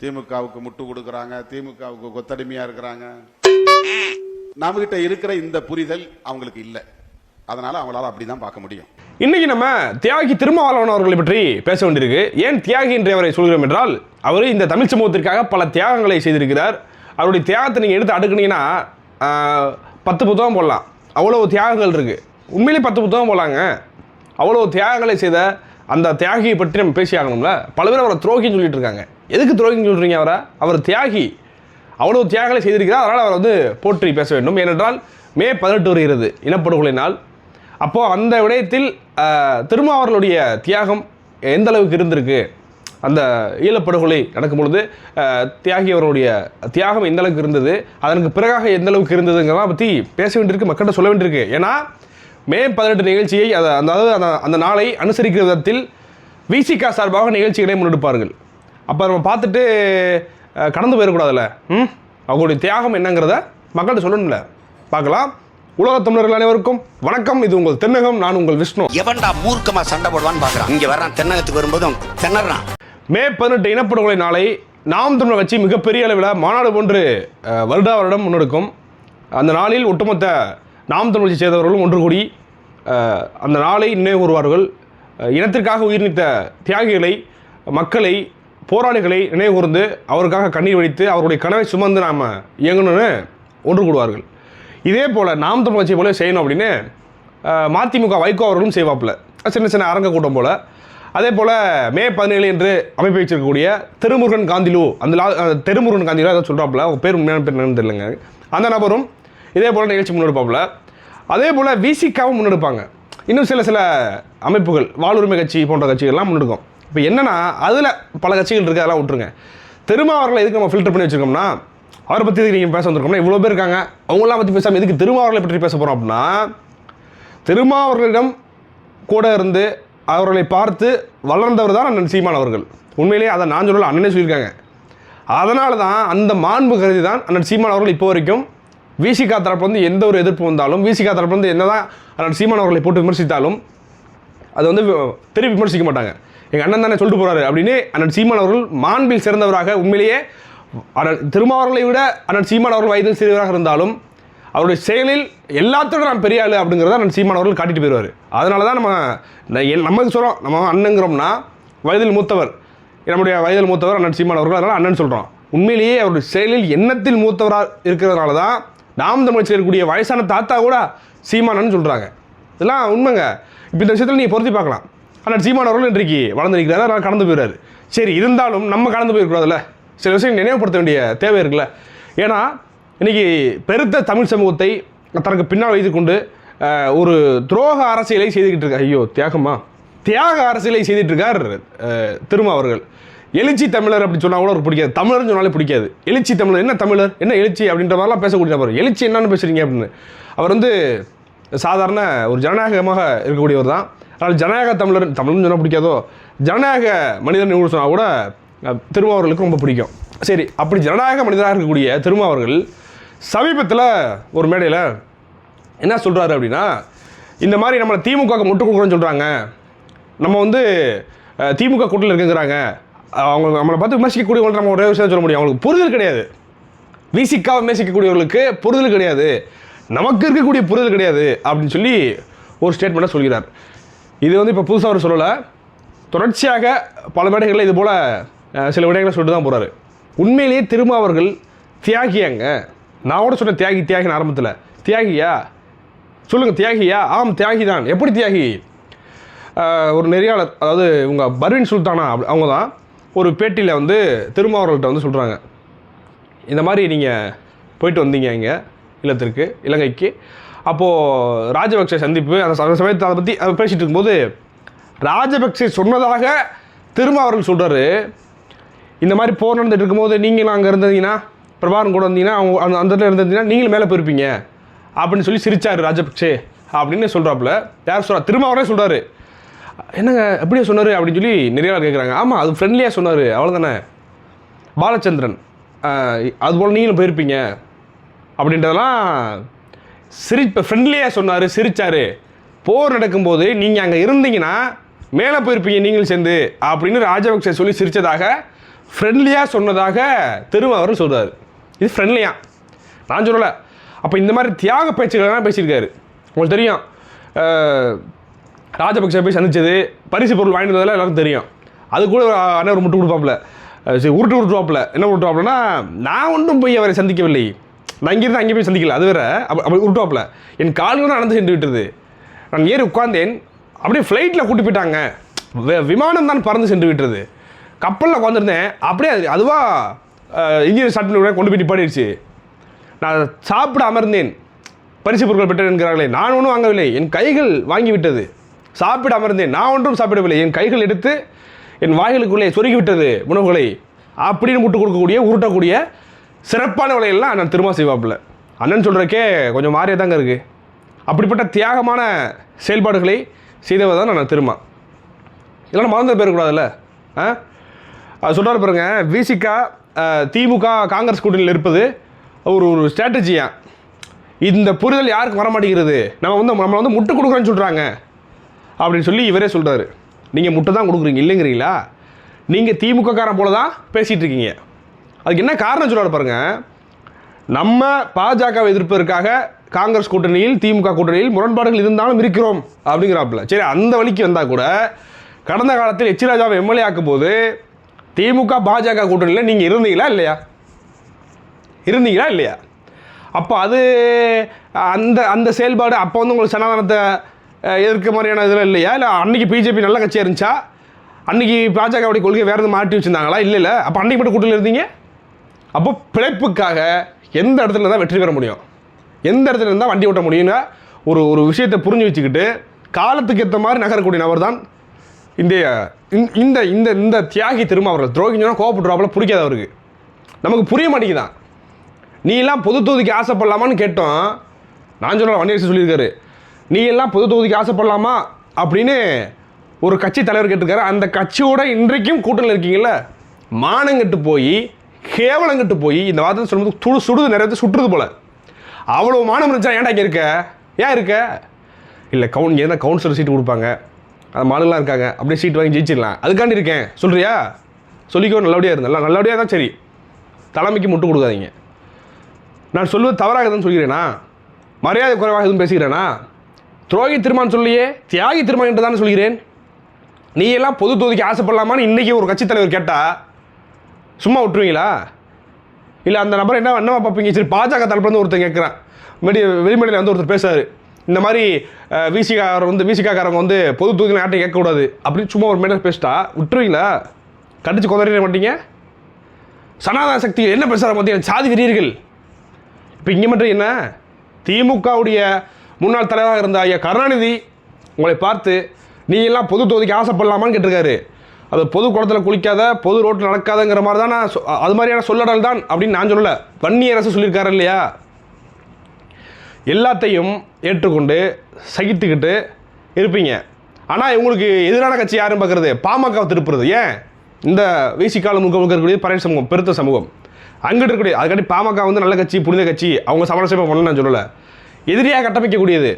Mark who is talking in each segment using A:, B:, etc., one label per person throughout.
A: திமுகவுக்கு முட்டு கொடுக்குறாங்க திமுகவுக்கு கொத்தடிமையா இருக்கிறாங்க. நம்மகிட்ட இருக்கிற இந்த புரிதல் அவங்களுக்கு இல்லை. அதனால அவங்களால அப்படிதான் பார்க்க முடியும்.
B: இன்னைக்கு நம்ம தியாகி திருமாவளவன் அவர்களை பற்றி பேச வேண்டியிருக்கு. ஏன் தியாகி என்று அவரை சொல்கிறோம் என்றால் அவர் இந்த தமிழ் சமூகத்திற்காக பல தியாகங்களை செய்திருக்கிறார். அவருடைய தியாகத்தை நீங்கள் எடுத்து அடுக்குனீங்கன்னா பத்து புத்தகம் போடலாம். அவ்வளோ தியாகங்கள் இருக்கு. உண்மையிலேயே பத்து புத்தகம் போடலாங்க. அவ்வளோ தியாகங்களை செய்த அந்த தியாகியை பற்றி நம்ம பேசி ஆகணும்ல பல பேர் அவரை துரோகின்னு சொல்லிட்டு இருக்காங்க. எதுக்கு துரோகின்னு சொல்கிறீங்க அவரை? அவர் தியாகி. அவ்வளோ தியாகங்களை செய்திருக்கிறார். அதனால் அவர் வந்து போற்றி பேச வேண்டும். ஏனென்றால் மே பதினெட்டு வருகிறது. இனப்படுகொலை நாள் அப்போது அந்த விடயத்தில் திருமாவர்களுடைய தியாகம் எந்த அளவுக்கு இருந்திருக்கு? அந்த ஈழப்படுகொலை நடக்கும் பொழுது தியாகி அவருடைய தியாகம் எந்த அளவுக்கு இருந்தது? அதற்கு பிறகாக எந்த அளவுக்கு இருந்ததுங்கிறத பற்றி பேச வேண்டியிருக்கு மக்கள்கிட்ட சொல்ல வேண்டியிருக்கு. ஏன்னா மே பதினெட்டு நிகழ்ச்சியை அதை அதாவது அந்த அந்த நாளை அனுசரிக்கிற விதத்தில் விசிகா சார்பாக நிகழ்ச்சிகளை முன்னெடுப்பார்கள். அப்போ நம்ம பார்த்துட்டு கடந்து போயிடக்கூடாதுல்ல? ம்? அவங்களுடைய தியாகம் என்னங்கிறத மக்கள்கிட்ட சொல்லணும்ல. பார்க்கலாம். உலகத் தமிழர்கள் அனைவருக்கும் வணக்கம். இது உங்கள் தென்னகம் நான் உங்கள் விஷ்ணு.
C: எவன்டா மூர்க்கமா சண்டை போடுவான்னு பாக்குறான். இங்க வர்றான் தென்னகத்துக்கு வரும்போதும் திணறான்.
B: மே பதினெட்டு இனப்படுகொலை நாளை நாம் தமிழர் கட்சி மிகப்பெரிய அளவில் மாநாடு போன்று அஹ், வருடா வருடம் முன்னெடுக்கும். அந்த நாளில் ஒட்டுமொத்த நாம் தமிழ் கட்சி சேர்ந்தவர்களும் ஒன்று கூடி அஹ், அந்த நாளை நினைவு கூறுவார்கள். அஹ், இனத்திற்காக உயிர் நீத்த தியாகிகளை மக்களை போராளிகளை நினைவுகூர்ந்து அவருக்காக கண்ணீர் வடித்து அவருடைய கனவை சுமந்து நாம் இயங்கணும்னு ஒன்று கூடுவார்கள். இதே போல் நாம் தமிழ் கட்சி போல செய்யணும் அப்படின்னு மதிமுக வைகோ அவர்களும் செய்வாப்புல. சின்ன சின்ன அரங்க கூட்டம் போல். அதே போல் மே பதினேழு என்று அமைப்பு வச்சிருக்கக்கூடிய திருமுருகன் காந்திலு அந்த லா திருமுருகன் காந்திலு அதை சொல்கிறாப்புல அவங்க பேர் உண்மையான பேர் என்னன்னு தெரியலங்க. அந்த நபரும் இதே போல் நிகழ்ச்சி முன்னெடுப்பாப்புல. அதே போல் விசிக்காவும் முன்னெடுப்பாங்க. இன்னும் சில சில அமைப்புகள் வாழ்வுரிமை கட்சி போன்ற கட்சிகள்லாம் முன்னெடுக்கும். இப்போ என்னன்னா அதில் பல கட்சிகள் இருக்குது அதெல்லாம் விட்டுருங்க. திருமாவர்களை எதுக்கு நம்ம ஃபில்டர் பண்ணி வச்சுருக்கோம்னா அவரை பற்றி எதுக்கு நீங்கள் பேச வந்திருக்கோம்னா இவ்வளோ பேர் இருக்காங்க. அவங்களாம் பற்றி பேசாமல் எதுக்கு திருமாவர்களை பற்றி பேச போகிறோம் அப்படின்னா திருமாவர்களிடம் கூட இருந்து அவர்களை பார்த்து வளர்ந்தவர் தான் அண்ணன் சீமான் அவர்கள். உண்மையிலேயே அதை நான் சொல்லல அண்ணனே சொல்லியிருக்காங்க. அதனால தான் அந்த மாண்பு கருதி தான் அண்ணன் சீமான் அவர்கள் இப்போ வரைக்கும் விசிகா தரப்பு வந்து எந்த ஒரு எதிர்ப்பு வந்தாலும் விசிகா தரப்பு வந்து என்னதான் அண்ணன் சீமான் அவர்களை போட்டு விமர்சித்தாலும் அதை வந்து திருப்பி விமர்சிக்க மாட்டாங்க. எங்கள் அண்ணன் தானே சொல்லிட்டு போகிறாரு அப்படின்னு அண்ணன் சீமான் அவர்கள் மாண்பில் சிறந்தவராக உண்மையிலேயே அண்ணன் திருமாவர்களை விட அண்ணன் சீமான் அவர்கள் வயதில் சிறியவராக இருந்தாலும் அவருடைய செயலில் எல்லாத்தோட நான் பெரிய ஆள் அப்படிங்கிறத அண்ணன் சீமான் அவர்கள் காட்டிட்டு போயிடுவார் அதனால தான் நம்ம எல்- நமக்கு சொல்கிறோம் நம்ம அண்ணங்கிறோம்னா வயதில் மூத்தவர். நம்முடைய வயதில் மூத்தவர் அண்ணன் சீமான் அவர்கள் அதனால் அண்ணன் சொல்கிறோம் உண்மையிலேயே அவருடைய செயலில் எண்ணத்தில் மூத்தவராக இருக்கிறதுனால தான் நாம் தமிழ் இருக்கக்கூடிய வயசான தாத்தா கூட சீமானன்னு சொல்கிறாங்க இதெல்லாம் உண்மைங்க. இப்போ இந்த விஷயத்தில் நீங்கள் பொருத்தி பார்க்கலாம். ஆனால் சீமான் அவர்கள் இன்றைக்கு வளர்ந்து நிற்கிறாரு. அதனால் கடந்து போயிடுறாரு சரி இருந்தாலும் நம்ம கடந்து போயிருக்கூடாதுல்ல சில விஷயம் நினைவுபடுத்த வேண்டிய தேவை இருக்குல்ல? ஏன்னா இன்னைக்கு பெருத்த தமிழ் சமூகத்தை தனக்கு பின்னால் வைத்து கொண்டு ஒரு துரோக அரசியலை செய்துக்கிட்டு இருக்கார் ஐயோ தியாகமா? தியாக அரசியலை செய்துட்டு இருக்கார் திருமா அவர்கள். எழுச்சி தமிழர் அப்படி சொன்னால் கூட அவருக்கு பிடிக்காது. தமிழர்னு சொன்னாலே பிடிக்காது. எழுச்சி தமிழர் என்ன தமிழர்? என்ன எழுச்சி அப்படின்ற மாதிரிலாம் பேசக்கூடிய நபர். எழுச்சி என்னன்னு பேசுறீங்க அப்படின்னு. அவர் வந்து சாதாரண ஒரு ஜனநாயகமாக இருக்கக்கூடியவர் தான். அதனால் ஜனநாயக தமிழர் தமிழ்னு சொன்னால் பிடிக்காதோ? ஜனநாயக மனிதன் கூட சொன்னால் கூட திருமாவர்களுக்கு ரொம்ப பிடிக்கும். சரி அப்படி ஜனநாயக மனிதராக இருக்கக்கூடிய திருமாவர்கள் சமீபத்தில் ஒரு மேடையில் என்ன சொல்கிறாரு அப்படின்னா இந்த மாதிரி நம்மளை திமுக முட்டு கொடுக்குறோன்னு சொல்கிறாங்க நம்ம வந்து திமுக கூட்டில் இருக்குங்கிறாங்க. அவங்க நம்மளை பார்த்து விமர்சிக்கக்கூடியவங்க நம்ம ஒரே விஷயம் சொல்ல முடியும். அவங்களுக்கு புரிதல் கிடையாது. விசிக்காவை விமர்சிக்கக்கூடியவர்களுக்கு புரிதல் கிடையாது. நமக்கு இருக்கக்கூடிய புரிதல் கிடையாது அப்படின்னு சொல்லி ஒரு ஸ்டேட்மெண்ட்டாக சொல்கிறார். இது வந்து இப்போ புதுசாக அவர் சொல்லலை. தொடர்ச்சியாக பல மேடைகளில் இது போல் சில விடயங்களை சொல்லிட்டு தான் போகிறாரு உண்மையிலேயே திரும்ப அவர்கள் தியாகியாங்க. நான் கூட சொன்னேன் தியாகி தியாகின்னு ஆரம்பத்தில். தியாகியா? சொல்லுங்கள் தியாகியா? ஆம் தியாகி தான் எப்படி தியாகி? ஒரு நெறியாளர் அதாவது இவங்க பர்வின் சுல்தானா அப்படி- அவங்க தான் ஒரு பேட்டியில் வந்து திருமாவர்கள்ட்ட வந்து சொல்கிறாங்க இந்த மாதிரி நீங்கள் போயிட்டு வந்தீங்க இங்கே இல்லத்திற்கு இலங்கைக்கு. அப்போது ராஜபக்சே சந்திப்பு அந்த சமயத்தை அதை பற்றி அதை பேசிகிட்டு இருக்கும்போது ராஜபக்சே சொன்னதாக திருமாவர்கள் சொல்கிறாரு இந்த மாதிரி போர் நடந்துட்டு இருக்கும்போது நீங்களும் அங்கே இருந்தீங்கன்னா பிரபாகரன் கூட இருந்தீங்கன்னா அவங்க அந்த அந்த இடத்துல இருந்தீங்கன்னா நீங்களும் மேலே போயிருப்பீங்க. அப்படின்னு சொல்லி சிரிச்சார் ராஜபக்சே அப்படின்னு சொல்கிறாப்புல யார் சொல்கிறா திருமாவரே சொல்கிறாரு என்னங்க எப்படியே சொன்னார் அப்படின்னு சொல்லி நிறைய பேர் கேட்குறாங்க ஆமாம் அது ஃப்ரெண்ட்லியாக சொன்னார். அவ்வளோதானே பாலச்சந்திரன் அதுபோல் நீங்களும் போயிருப்பீங்க. அப்படின்றதெல்லாம் சிரி இப்போ ஃப்ரெண்ட்லியாக சொன்னார் சிரிச்சார். போர் நடக்கும்போது நீங்கள் அங்கே இருந்தீங்கன்னா மேலே போயிருப்பீங்க நீங்கள் சேர்ந்து அப்படின்னு ராஜபக்சே சொல்லி சிரித்ததாக ஃப்ரெண்ட்லியாக சொன்னதாக திருமாவரும் சொல்கிறார் இது ஃப்ரெண்ட்லியாக நான் சொல்லலை. அப்போ இந்த மாதிரி தியாக பேச்சுக்கள்லாம் பேசியிருக்காரு. உங்களுக்கு தெரியும். ராஜபக்சே போய் சந்தித்தது பரிசு பொருள் வாங்கிட்டு வந்ததெல்லாம் எல்லாருக்கும் தெரியும். அது கூட அண்ணன் ஒரு முட்டு கொடுப்பாப்புல. சரி உருட்டு உருட்டுவாப்புல. என்ன உருட்டுவாப்புலன்னா நான் ஒன்றும் போய் அவரை சந்திக்கவில்லை. நான் இங்கிருந்து அங்கே போய் சந்திக்கல. அது வேற. அப்படி உருட்டோப்பில் என் கால்கள் நடந்து சென்று விட்டது. நான் ஏறி உட்கார்ந்தேன். அப்படியே ஃப்ளைட்டில் கூட்டி போயிட்டாங்க. விமானம் தான் பறந்து சென்று விட்டது. கப்பலில் உட்காந்துருந்தேன் அப்படியே அது அதுவாக இன்ஜினியர் ஸ்டார்ட் பண்ணி கொண்டு போய் நிப்பாடிடுச்சு நான் சாப்பிட அமர்ந்தேன். பரிசு பொருட்கள் பெற்றேன் என்கிறார்களே நான் ஒன்றும் வாங்கவில்லை. என் கைகள் வாங்கி விட்டது. சாப்பிட அமர்ந்தேன். நான் ஒன்றும் சாப்பிடவில்லை. என் கைகள் எடுத்து என் வாய்களுக்குள்ளே சொருகிவிட்டது உணவுகளை. அப்படின்னு முட்டு கொடுக்கக்கூடிய உருட்டக்கூடிய சிறப்பான விலையெல்லாம் அண்ணன் திரும்ப செய்வாப்பில். அண்ணன் சொல்கிறக்கே கொஞ்சம் மாறியே தாங்க இருக்குது அப்படிப்பட்ட தியாகமான செயல்பாடுகளை செய்தவர் தான் நான் திரும்ப இல்லைன்னா மறந்து போயிடக்கூடாதுல்ல? ஆ? சொல்கிறார் சொல்கிறாரு பாருங்க விசிகா திமுக காங்கிரஸ் கூட்டணியில் இருப்பது ஒரு ஒரு ஸ்ட்ராட்டஜியா இந்த புரிதல் யாருக்கு வர மாட்டேங்கிறது நம்ம வந்து நம்மளை வந்து முட்டு கொடுக்குறேன்னு சொல்கிறாங்க அப்படின்னு சொல்லி இவரே சொல்கிறாரு நீங்கள் முட்டை தான் கொடுக்குறீங்க இல்லைங்கிறீங்களா? நீங்கள் திமுக காரன் போல தான் பேசிகிட்டு இருக்கீங்க. அதுக்கு என்ன காரணம் சொல்லுவார் பாருங்க? நம்ம பாஜகவை எதிர்ப்பதற்காக காங்கிரஸ் கூட்டணியில் திமுக கூட்டணியில் முரண்பாடுகள் இருந்தாலும் இருக்கிறோம் அப்படிங்கிறாப்புல. சரி அந்த வழிக்கு வந்தால் கூட கடந்த காலத்தில் எச் ராஜாவை எம்எல்ஏ ஆக்கும் போது திமுக பாஜக கூட்டணியில் நீங்கள் இருந்தீங்களா இல்லையா? இருந்தீங்களா இல்லையா? அப்போ அது அந்த அந்த செயல்பாடு அப்போ வந்து உங்களுக்கு சனாதனத்தை எதிர்க்க மாதிரியான இதெல்லாம் இல்லையா? இல்லை அன்னைக்கு பிஜேபி நல்ல கட்சியாக இருந்துச்சா? அன்னைக்கு பாஜகவுடைய கொள்கை வேறு எதுவும் மாற்றி வச்சுருந்தாங்களா? இல்லை இல்லை. அப்போ அன்னைக்கு மட்டும் கூட்டணியில் இருந்தீங்க? அப்போ பிழைப்புக்காக எந்த இடத்துல தான் வெற்றி பெற முடியும்? எந்த இடத்துல இருந்தால் வண்டி ஓட்ட முடியும்னா ஒரு ஒரு விஷயத்தை புரிஞ்சு வச்சுக்கிட்டு காலத்துக்கு ஏற்ற மாதிரி நகரக்கூடிய நபர் தான் இந்திய இந்த- இந்த இந்த இந்த தியாகி திரும்ப அவர்கள் துரோகிஞ்சனா கோவப்பட்டுருவாப்புல பிடிக்காது அவருக்கு. நமக்கு புரிய மாட்டேங்குதான் நீ எல்லாம் பொது தொகுதிக்கு ஆசைப்படலாமான்னு கேட்டோம். நான் சொல்ல வண்டியரசு சொல்லியிருக்காரு. நீ எல்லாம் பொது தொகுதிக்கு ஆசைப்படலாமா? அப்படின்னு ஒரு கட்சி தலைவர் கேட்டிருக்காரு. அந்த கட்சியோட இன்றைக்கும் கூட்டணியில் இருக்கீங்கல்ல? மானங்கட்டு போய் கேவலங்கட்டு போய் இந்த வார்த்தை சொல்லும்போது துடு சுடுது நிறைய சுட்டுறது போல. அவ்வளோ மானம் இருந்துச்சா ஏன்டா இங்கே இருக்க? ஏன் இருக்க? இல்லை கவுன் இங்கே இருந்தால் கவுன்சிலர் சீட்டு கொடுப்பாங்க. அந்த மாடுலாம் இருக்காங்க. அப்படியே சீட் வாங்கி ஜெயிச்சிடலாம். அதுக்காண்டி இருக்கேன். சொல்கிறியா சொல்லிக்கோ நல்லபடியாக இருந்தால் நல்லபடியாக தான் சரி. தலைமைக்கு முட்டு கொடுக்காதீங்க. நான் சொல்வது தவறாக தான் சொல்கிறேனா? மரியாதை குறைவாக எதுவும் பேசுகிறேனா? துரோகி திருமான் சொல்லியே தியாகி திருமான் என்று தானே சொல்கிறேன்? நீ எல்லாம் பொது தொகுதிக்கு ஆசைப்படலாமான்னு இன்றைக்கி ஒரு கட்சித் தலைவர் கேட்டால் சும்மா விட்டுருவீங்களா? இல்லை அந்த நபர் என்ன என்னவா பார்ப்பீங்க? சரி பாஜக தரப்புலேருந்து ஒருத்தர் கேட்குறான். மீடிய வெளிமடையில் வந்து ஒருத்தர் பேசுறாரு. இந்த மாதிரி விசிகாரர் வந்து விசிகாக்காரங்க வந்து பொது தொகுதியில் யார்ட்டையும் கேட்கக்கூடாது அப்படின்னு சும்மா ஒரு மேடல் பேசிட்டா விட்டுருவீங்களா? கடிச்சு கொதறிட மாட்டீங்க? சனாதன சக்தி என்ன பேசுகிற பார்த்தீங்க சாதி வெறியர்கள். இப்போ இங்கே மட்டும் என்ன? திமுகவுடைய முன்னாள் தலைவராக இருந்த ஐயா கருணாநிதி உங்களை பார்த்து நீ எல்லாம் பொது தொகுதிக்கு ஆசைப்படலாமான்னு கேட்டிருக்காரு. அது பொது குளத்தில் குளிக்காத பொது ரோட்டில் நடக்காதங்கிற மாதிரி தான் நான் அது மாதிரியான சொல்லடல் தான் அப்படின்னு நான் சொல்லலை. வன்னிய அரசு சொல்லியிருக்காரு இல்லையா? எல்லாத்தையும் ஏற்றுக்கொண்டு சகித்துக்கிட்டு இருப்பீங்க. ஆனால் இவங்களுக்கு எதிரான கட்சி யாரும் பார்க்குறது? பாமக திருப்புறது. ஏன்? இந்த வீசிக்கால முக முக இருக்கக்கூடிய பழைய சமூகம் பெருத்த சமூகம். அங்கிட்டு இருக்கக்கூடிய அதுக்காட்டி பாமக வந்து நல்ல கட்சி புனித கட்சி அவங்க சமரசமாக பண்ண நான் சொல்லலை. எதிரியாக கட்டமைக்கக்கூடியது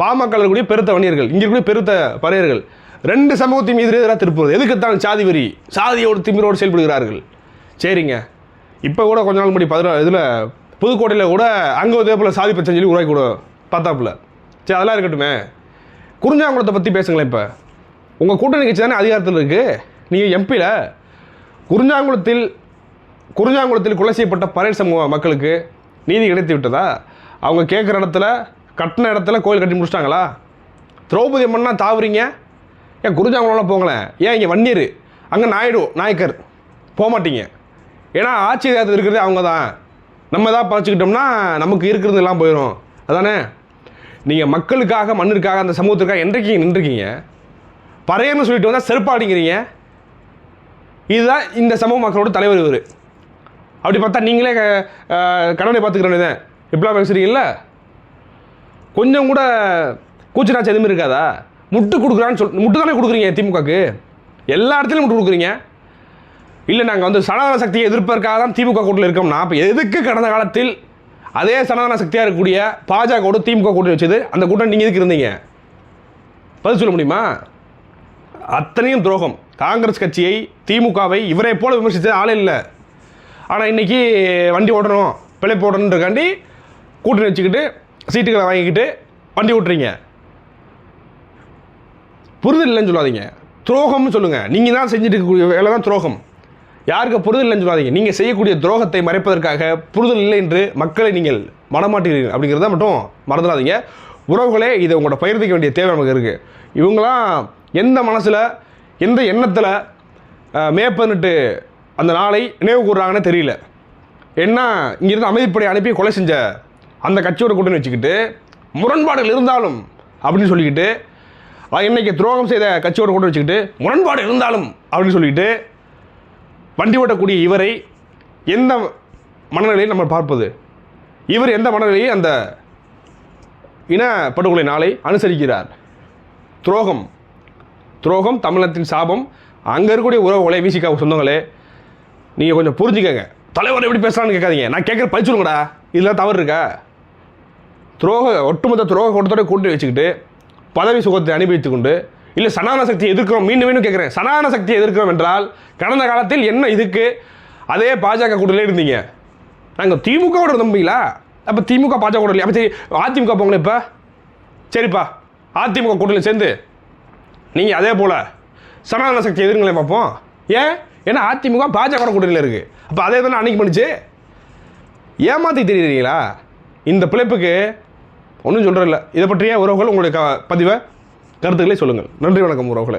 B: பாமக இருக்கக்கூடிய பெருத்த வணிகர்கள் இங்கே இருக்கக்கூடிய பெருத்த பறையர்கள். ரெண்டு சமூகத்தையும் எதிர் எதிராக திருப்புறது எதுக்குத்தான் சாதி வரி சாதியோடு திமிரோடு செயல்படுகிறார்கள்? சரிங்க. இப்போ கூட கொஞ்ச நாள் முன்னாடி பதினா இதில் புதுக்கோட்டையில் கூட அங்கே இதே போல் சாதி பிரச்சனை சொல்லி உருவாக்கி கூட பார்த்தாப்புல. சரி அதெல்லாம் இருக்கட்டுமே. குறிஞ்சாங்குளத்தை பற்றி பேசுங்களேன் இப்போ. உங்கள் கூட்டணி கட்சி தானே அதிகாரத்தில் இருக்குது நீங்கள் எம்பியில் குறிஞ்சாங்குளத்தில் குறிஞ்சாங்குளத்தில் கொலை செய்யப்பட்ட பறையர் சமூக மக்களுக்கு நீதி கிடைத்து விட்டதா? அவங்க கேட்குற இடத்துல கட்டின இடத்துல கோயில் கட்டி முடிச்சிட்டாங்களா? திரௌபதி அம்மன்னா தாவுறீங்க. ஏன் குருஜாங்குளம்லாம் போங்களேன்? ஏன் இங்கே வன்னியர்? அங்கே நாயுடு நாயக்கர். போக மாட்டீங்க ஏன்னா ஆட்சி அதிகாரத்தில் இருக்கிறதே அவங்க தான் நம்ம எதாவது பழச்சிக்கிட்டோம்னா நமக்கு இருக்கிறது எல்லாம் போயிடும் அதானே? நீங்கள் மக்களுக்காக மண்ணிற்காக அந்த சமூகத்திற்காக என்றைக்கு நின்றுருக்கீங்க? பறையன்னு சொல்லிட்டு வந்தால் செருப்பாடிங்கிறீங்க. இதுதான் இந்த சமூக மக்களோட தலைவர் இவர். அப்படி பார்த்தா நீங்களே கடவுளை பார்த்துக்கிறேன் இப்படிலாம் பேசுறீங்கல்ல? கொஞ்சம் கூட கூச்சனாச்சு எதுவுமே இருக்காதா? முட்டு கொடுக்குறான்னு சொல் முட்டு தானே கொடுக்குறீங்க திமுகக்கு? எல்லா இடத்துலையும் முட்டு கொடுக்குறீங்க. இல்லை நாங்கள் வந்து சனாதன சக்தியை எதிர்ப்பதற்காக தான் திமுக கூட்டில் இருக்கோம்னா அப்போ எதுக்கு கடந்த காலத்தில் அதே சனாதன சக்தியாக இருக்கக்கூடிய பாஜகவோடு திமுக கூட்டணி வச்சது? அந்த கூட்டம் நீங்கள் எதுக்கு இருந்தீங்க? பதில் சொல்ல முடியுமா? அத்தனையும் துரோகம். காங்கிரஸ் கட்சியை திமுகவை இவரை போல விமர்சித்தது ஆளே இல்லை. ஆனால் இன்னைக்கு வண்டி ஓடணும் பிழை போடணுன்றக்காண்டி கூட்டணி வச்சுக்கிட்டு சீட்டுகளை வாங்கிக்கிட்டு வண்டி ஓட்டுறீங்க. புரிதல் இல்லைன்னு சொல்லாதீங்க. துரோகம்னு சொல்லுங்கள் நீங்கள் தான் செஞ்சுட்டு இருக்கக்கூடிய வேலை தான் துரோகம். யாருக்கு புரிதல் இல்லைன்னு சொல்லாதீங்க. நீங்கள் செய்யக்கூடிய துரோகத்தை மறைப்பதற்காக புரிதல் இல்லை என்று மக்களை நீங்கள் மனமாட்டீர்கள் அப்படிங்கிறத மட்டும் மறந்துடாதீங்க. உறவுகளே இதை உங்களோட பயிர்த்திக்க வேண்டிய தேவை நமக்கு இருக்குது இவங்களாம் எந்த மனசில் எந்த எண்ணத்தில் மேப்பன்னுட்டு அந்த நாளை நினைவு கூறுறாங்கன்னு தெரியல. என்ன இங்கிருந்து அமைதிப்படை அனுப்பி கொலை செஞ்ச அந்த கட்சியோட கூட்டணி வச்சுக்கிட்டு முரண்பாடுகள் இருந்தாலும் அப்படின்னு சொல்லிக்கிட்டு இன்னைக்கு துரோகம் செய்த கட்சியோட கொண்டு வச்சுக்கிட்டு முரண்பாடு இருந்தாலும் அப்படின்னு சொல்லிட்டு வண்டி ஓட்டக்கூடிய இவரை எந்த மனநிலையில் நம்ம பார்ப்பது? இவர் எந்த மனநிலையை அந்த இன படுகொலை நாளை அனுசரிக்கிறார்? துரோகம். துரோகம் தமிழகத்தின் சாபம். அங்கே இருக்கக்கூடிய உறவுகளே விசிகா சொந்தங்களே நீங்கள் கொஞ்சம் புரிஞ்சுக்கங்க. தலைவர் எப்படி பேசுகிறான்னு கேட்காதீங்க. நான் கேட்குற பதிச்சுடுங்கடா இதெல்லாம் தவறு இருக்கா? துரோக ஒட்டுமொத்த துரோக கூட்டத்தோட கூட்டி வச்சுக்கிட்டு பதவி சுகத்தை அனுபவித்துக் கொண்டு இல்லை சனான சக்தியை எதிர்க்கிறோம் மீண்டும் மீண்டும் கேட்குறேன். சனான சக்தியை எதிர்க்கிறோம் என்றால் கடந்த காலத்தில் என்ன இதுக்கு? அதே பாஜக கூட்டத்திலே இருந்தீங்க. நாங்கள் திமுகவோட நம்பிங்களா அப்போ திமுக பாஜக கூட அப்போ சரி அதிமுக போங்களேன் இப்போ. சரிப்பா. அதிமுக கூட்டத்தில் சேர்ந்து. நீங்கள் அதே போல் சனாதன சக்தி எதிர்ங்களே பார்ப்போம். ஏன்? ஏன்னா அதிமுக பாஜக கூட்டணியில் இருக்குது அப்போ அதே தானே அன்னைக்கு பண்ணிச்சு. ஏமாற்றி தெரியுறீங்களா? இந்த பிழைப்புக்கு ஒன்றும் சொல்கிறதில்ல இதை பற்றிய உறவுகள் உங்களுடைய க பதிவை கருத்துக்களை சொல்லுங்கள். நன்றி வணக்கம் உறவுகளை.